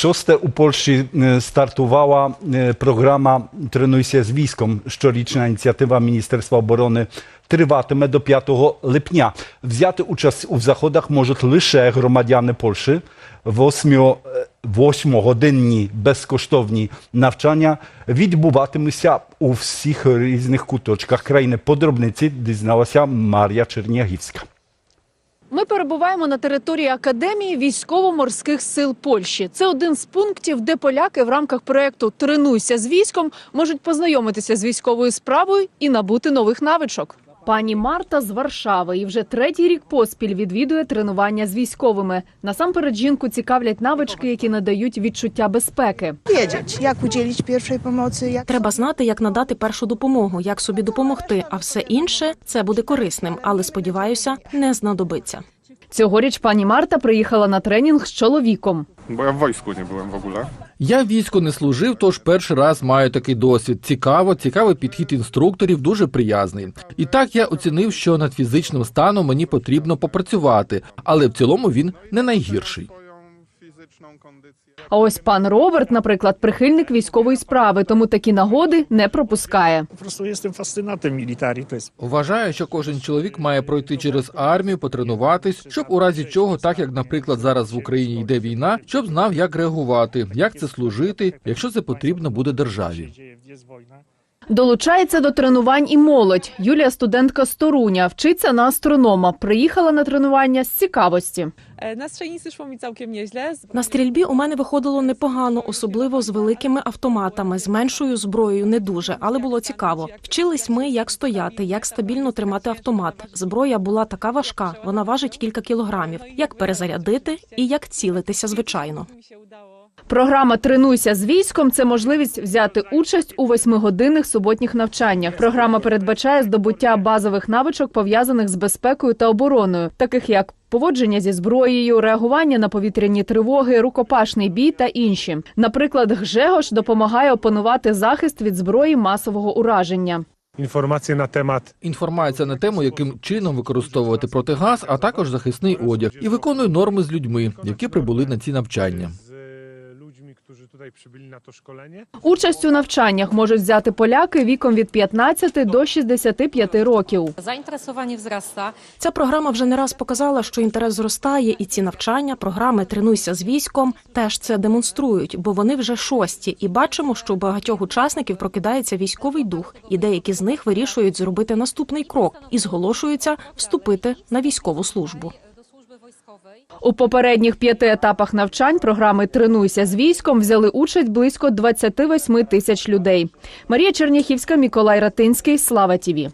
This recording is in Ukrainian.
Шосте у Польщі е, стартувала е, програма Тренуйся з військом. Щорічна ініціатива Міністерства оборони триватиме до 5 липня. Взяти участь у заходах можуть лише громадяни Польщі. Восьмогодинні безкоштовні навчання відбуватимуться у всіх різних куточках країни. Подробниці дізналася Марія Чернягівська. Ми перебуваємо на території Академії військово-морських сил Польщі. Це один з пунктів, де поляки в рамках проекту Тренуйся з військом можуть познайомитися з військовою справою і набути нових навичок. Пані Марта з Варшави і вже третій рік поспіль відвідує тренування з військовими. Насамперед жінку цікавлять навички, які надають відчуття безпеки. jak udzielić pierwszej pomocy, jak Треба знати, як надати першу допомогу, як собі допомогти, а все інше це буде корисним, але сподіваюся, не знадобиться. Цьогоріч пані Марта приїхала на тренінг з чоловіком. Ja w wojsku nie byłem w ogóle. Я війську не служив, тож перший раз маю такий досвід. Цікаво, цікавий підхід інструкторів, дуже приязний. І так я оцінив, що над фізичним станом мені потрібно попрацювати, але в цілому він не найгірший. А ось пан Роберт, наприклад, прихильник військової справи, тому такі нагоди не пропускає. Fascynatem militari. To jest Вважаю, що кожен чоловік має пройти через армію, потренуватись, щоб у разі чого, так як, наприклад, зараз в Україні йде війна, щоб знав, як реагувати, як це служити, якщо це потрібно буде державі. Долучається до тренувань і молодь. Юлія студентка з Торуня, вчиться на астронома. Приїхала на тренування з цікавості. Całkiem nieźle. На стрільбі у мене виходило непогано, особливо з великими автоматами, з меншою зброєю не дуже, але було цікаво. Вчились ми, як стояти, як стабільно тримати автомат. Зброя була така важка, вона важить кілька кілограмів. Як перезарядити і як цілитися, звичайно. Програма Тренуйся з військом це можливість взяти участь у восьмигодинних суботніх навчаннях. Програма передбачає здобуття базових навичок, пов'язаних з безпекою та обороною, таких як поводження зі зброєю, реагування на повітряні тривоги, рукопашний бій та інші. Наприклад, Гжегош допомагає опанувати захист від зброї масового ураження. informacje na temat Інформація на тему, яким чином використовувати протигаз, а також захисний одяг, і виконую норми з людьми, які прибули на ці навчання. Tutaj przybyli na to szkolenie. Участь у навчаннях можуть взяти поляки віком від 15 до 65 років. Zainteresowanie wzrasta. Ця програма вже не раз показала, що інтерес зростає, і ці навчання, програми Тренуйся з військом теж це демонструють, бо вони вже шості, і бачимо, що у багатьох учасників прокидається військовий дух, і деякі з них вирішують зробити наступний крок і зголошуються вступити на військову службу. У попередніх п'яти етапах навчань програми Тренуйся з військом взяли участь близько 28 тисяч людей. Марія Черняхівська, Миколай Ратинський, Слава Тіві.